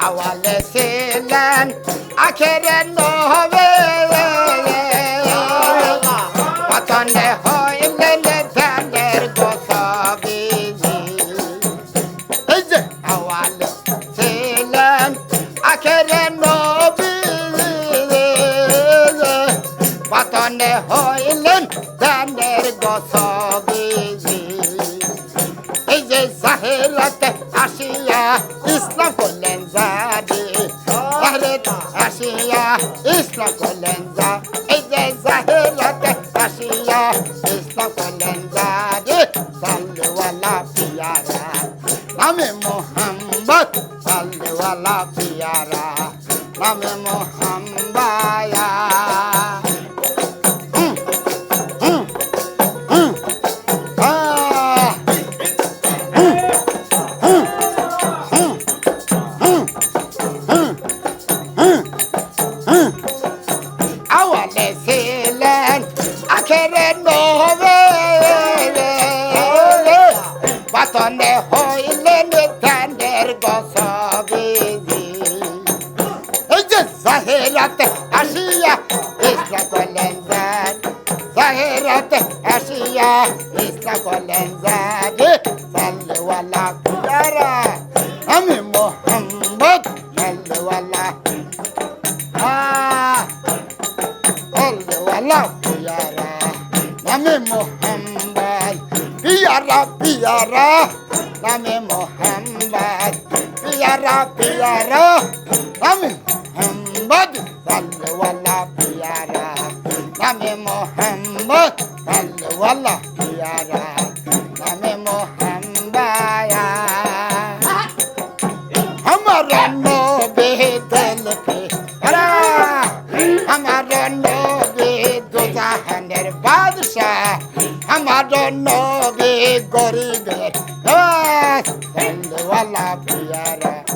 havalesiyle akeren dohave Vatan ne hain ne fener dosa bizi. Havalesiyle akeren dohave Vatan ne hain ne fener dosa bizi. আসিয়া ইসলাম করলেন যা এই যে জাহেরাতে আসিয়া ইসলাম করলেন জারি সাল্লুয়ালা পিয়ারা নামে Mohammad সাল্লুয়ালা Vatane hoylenir tender gosavezi Ece zahirat aşiya İsla kolenzad. Zahirat aşiya İsla kolenzad. Salli ve la kudara. পিয়ারা পিয়ারা নামে মোহাম্মদ পিয়ারা পিয়ারা নামে মোহাম্মদ সালওয়ালা পিয়ারা নামে মোহাম্মদ সালওয়ালা পিয়ারা নামে মোহাম্মদ हमारा नो बेदल पे अरे हमारा नो बेदुजा हनर बादशाह हमारा नो ગોરી ઘેર ધંધવાલા પિયારા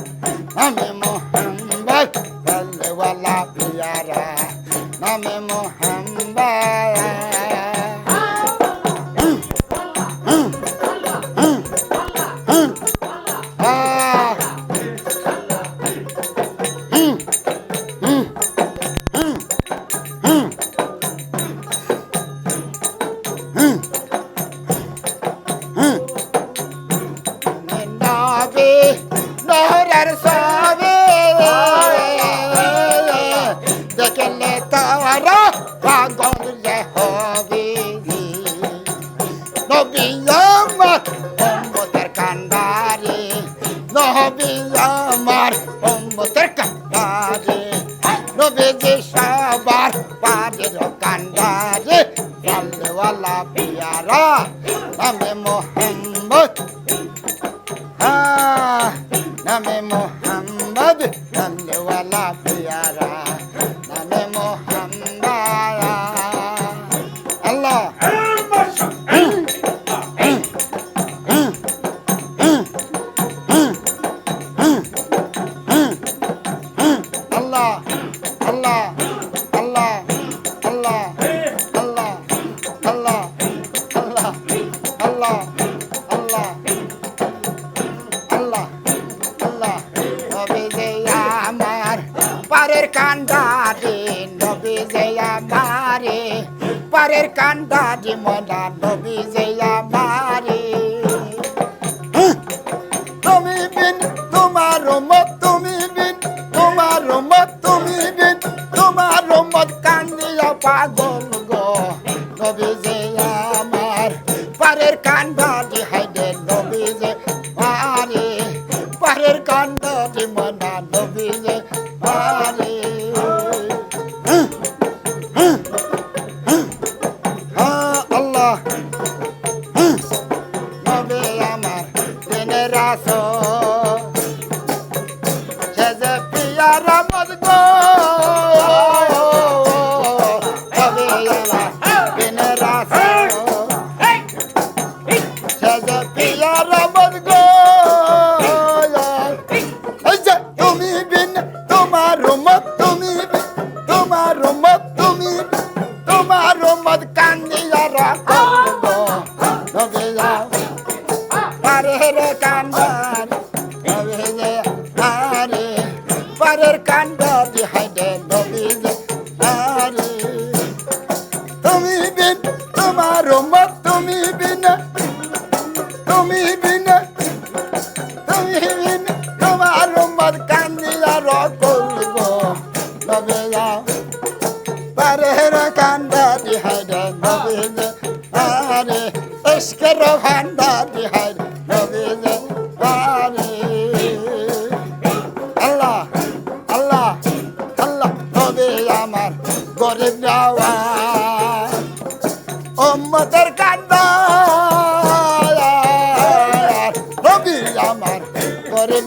পাগলে হবে নবী আমার উম্মতের কান্ডারে নবী আমার উম্মতের কান্ডারে নবী যে সবার নামে মোহাম্মদ আল্লাহ আল্লাহ আল্লাহ আল্লাহ আল্লাহ আল্লাহ আল্লাহ পারের কান্দারে নবী নবী রাম ভান্ডারি হাই আল্লাহ আল্লাহ আল্লাহ নবী আমার গরিব যাওয়া কান্দা নবী আমার গরিব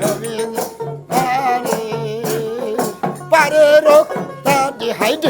নবীন পারে পারে রোগ তার হাইড